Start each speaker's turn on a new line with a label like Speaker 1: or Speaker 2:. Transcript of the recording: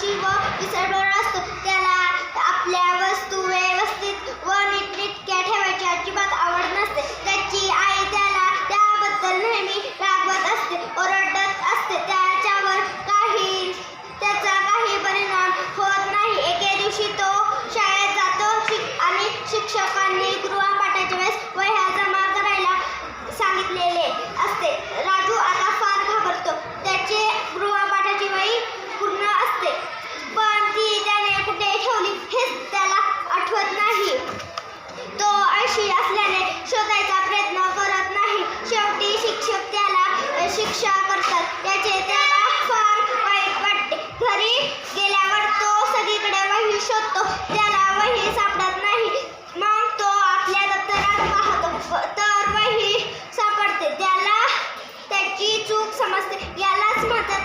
Speaker 1: पारदर्शी व विसरडोर असतो त्याला आपल्या वस्तू व्यवस्थित व नीटनिटक्या ठेवायची अजिबात आवड नसते. त्याची आई त्याला त्याबद्दल नेहमी रागवत असते ओरडत असते. त्याच्यावर काही त्याचा काही परिणाम होत नाही. एके दिवशी तो शाळेत जातो. शिक आणि शिक्षकांनी गृहपाठाच्या वेळेस वह्या जमा करायला सांगितलेले असते. चूक समजते यालाच म्हणतात